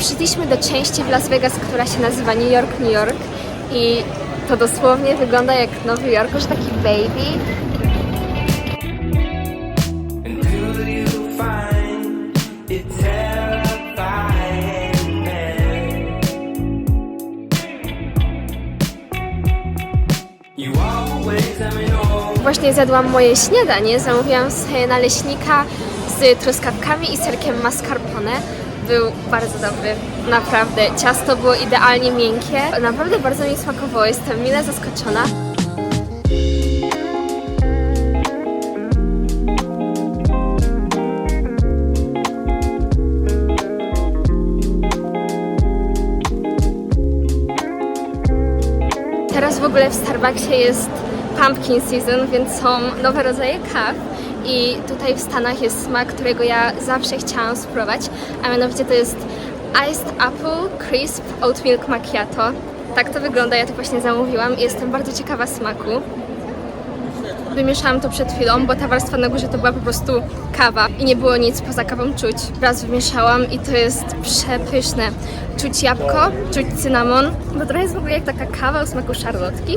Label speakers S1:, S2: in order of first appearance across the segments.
S1: Przyszliśmy do części w Las Vegas, która się nazywa New York, New York i to dosłownie wygląda jak Nowy Jork, że taki baby. Właśnie zjadłam moje śniadanie, zamówiłam sobie naleśnika z truskawkami i serkiem mascarpone. Był bardzo dobry, naprawdę. Ciasto było idealnie miękkie, naprawdę bardzo mi smakowało, jestem mile zaskoczona. Teraz w ogóle w Starbucksie jest pumpkin season, więc są nowe rodzaje kaw. I tutaj w Stanach jest smak, którego ja zawsze chciałam spróbować, a mianowicie to jest Iced Apple Crisp Oat Milk Macchiato. Tak to wygląda, ja to właśnie zamówiłam i jestem bardzo ciekawa smaku. Wymieszałam to przed chwilą, bo ta warstwa na górze to była po prostu kawa i nie było nic poza kawą czuć. Raz wymieszałam i to jest przepyszne. Czuć jabłko, czuć cynamon, bo trochę jest w ogóle jak taka kawa o smaku szarlotki.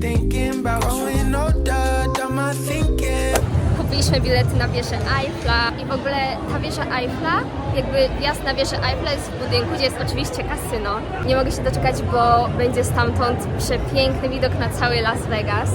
S2: thinking about my thinking.
S1: Kupiliśmy bilety na wieżę Eiffla i w ogóle ta wieża Eiffla, jakby wjazd na wieżę Eiffla jest w budynku, gdzie jest oczywiście kasyno. Nie mogę się doczekać, bo będzie stamtąd przepiękny widok na cały Las Vegas.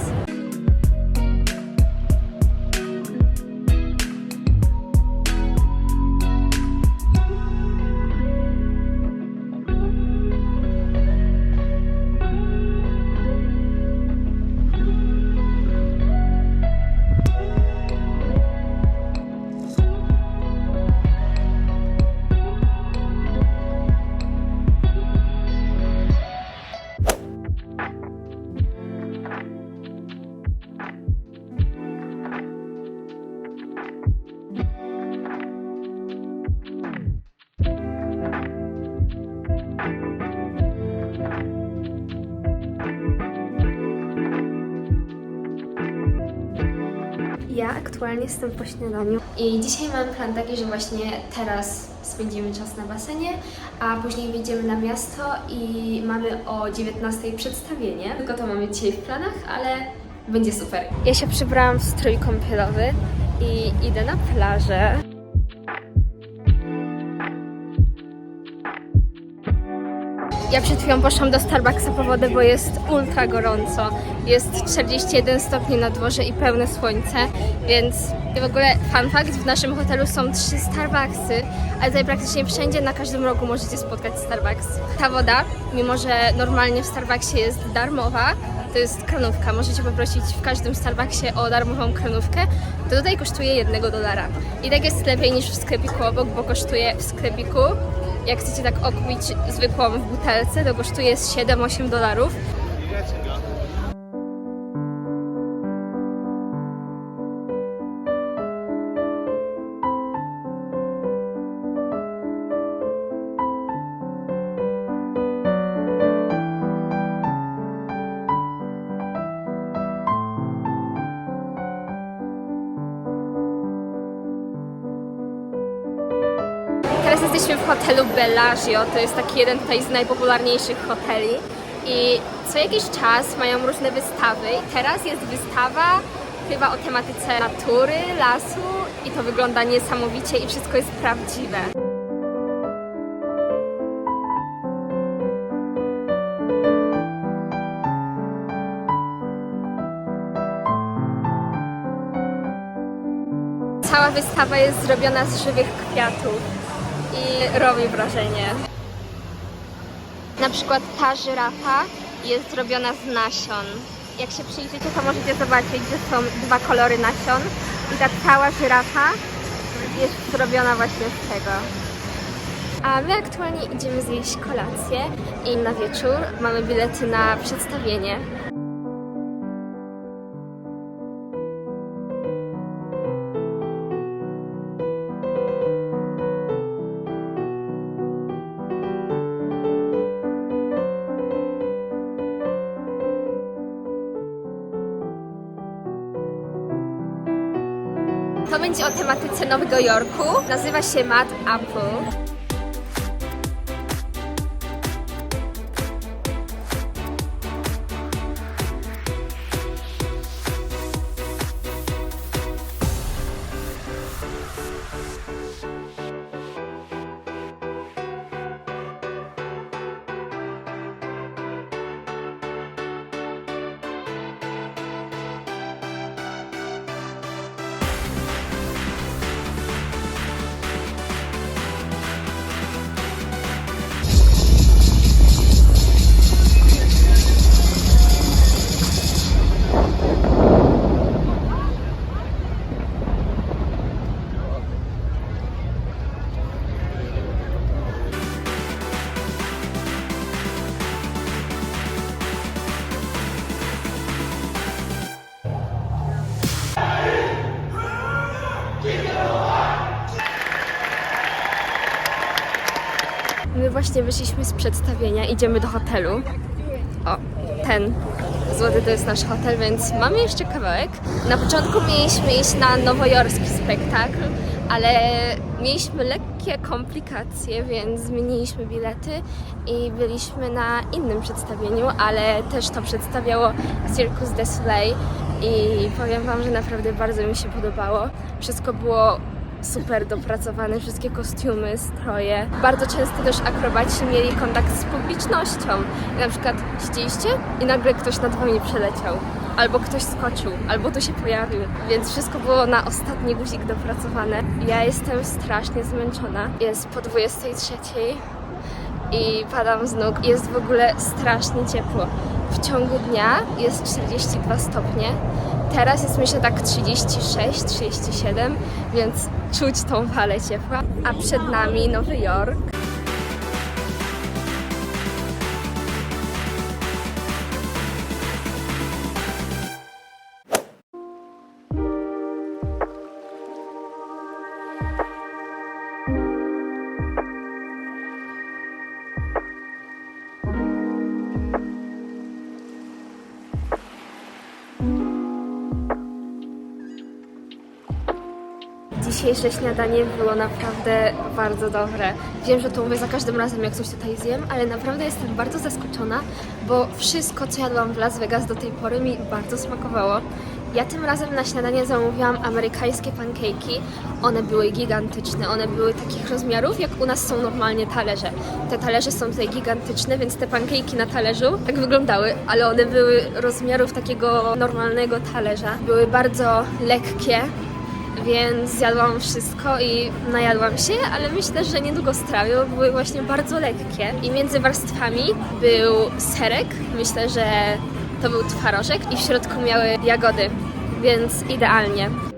S1: Ja aktualnie jestem po śniadaniu i dzisiaj mam plan taki, że właśnie teraz spędzimy czas na basenie, a później wyjdziemy na miasto i mamy o 19 przedstawienie. Tylko to mamy dzisiaj w planach, ale będzie super. Ja się przybrałam w strój kąpielowy i idę na plażę. Ja przed chwilą poszłam do Starbucksa po wodę, bo jest ultra gorąco. Jest 41 stopni na dworze i pełne słońce, więc w ogóle fun fact, w naszym hotelu są trzy Starbucksy, ale tutaj praktycznie wszędzie na każdym rogu możecie spotkać Starbucks. Ta woda, mimo że normalnie w Starbucksie jest darmowa, to jest kranówka. Możecie poprosić w każdym Starbucksie o darmową kranówkę, to tutaj kosztuje jednego dolara. I tak jest lepiej niż w sklepiku obok, bo kosztuje w sklepiku jak chcecie tak okupić zwykłą w butelce, to kosztuje z 7-8 dolarów. Teraz jesteśmy w hotelu Bellagio, to jest taki jeden tutaj z najpopularniejszych hoteli i co jakiś czas mają różne wystawy i teraz jest wystawa chyba o tematyce natury, lasu i to wygląda niesamowicie i wszystko jest prawdziwe. Cała wystawa jest zrobiona z żywych kwiatów. I robi wrażenie. Na przykład ta żyrafa jest zrobiona z nasion. Jak się przyjrzycie, to możecie zobaczyć, że są dwa kolory nasion i ta cała żyrafa jest zrobiona właśnie z tego. A my aktualnie idziemy zjeść kolację i na wieczór mamy bilety na przedstawienie. To będzie o tematyce Nowego Jorku. Nazywa się Mad Apple. Właśnie wyszliśmy z przedstawienia, idziemy do hotelu. O, ten złoty to jest nasz hotel, więc mamy jeszcze kawałek. Na początku mieliśmy iść na nowojorski spektakl, ale mieliśmy lekkie komplikacje, więc zmieniliśmy bilety i byliśmy na innym przedstawieniu, ale też to przedstawiało Circus du Soleil i powiem Wam, że naprawdę bardzo mi się podobało. Wszystko było super dopracowane, wszystkie kostiumy, stroje. Bardzo często też akrobaci mieli kontakt z publicznością. Na przykład siedzieliście i nagle ktoś nad wami przeleciał. Albo ktoś skoczył, albo tu się pojawił. Więc wszystko było na ostatni guzik dopracowane. Ja jestem strasznie zmęczona. Jest po 23 i padam z nóg. Jest w ogóle strasznie ciepło. W ciągu dnia jest 42 stopnie. Teraz jest myślę tak 36, 37, więc czuć tą falę ciepła. A przed nami Nowy Jork. Dzisiejsze śniadanie było naprawdę bardzo dobre. Wiem, że to mówię za każdym razem, jak coś tutaj zjem, ale naprawdę jestem bardzo zaskoczona, bo wszystko, co jadłam w Las Vegas do tej pory mi bardzo smakowało. Ja tym razem na śniadanie zamówiłam amerykańskie pancake'i. One były gigantyczne, one były takich rozmiarów, jak u nas są normalnie talerze. Te talerze są tutaj gigantyczne, więc te pancake'i na talerzu tak wyglądały, ale one były rozmiarów takiego normalnego talerza. Były bardzo lekkie, więc zjadłam wszystko i najadłam się, ale myślę, że niedługo strawię, bo były właśnie bardzo lekkie. I między warstwami był serek, myślę, że to był twarożek i w środku miały jagody, więc idealnie.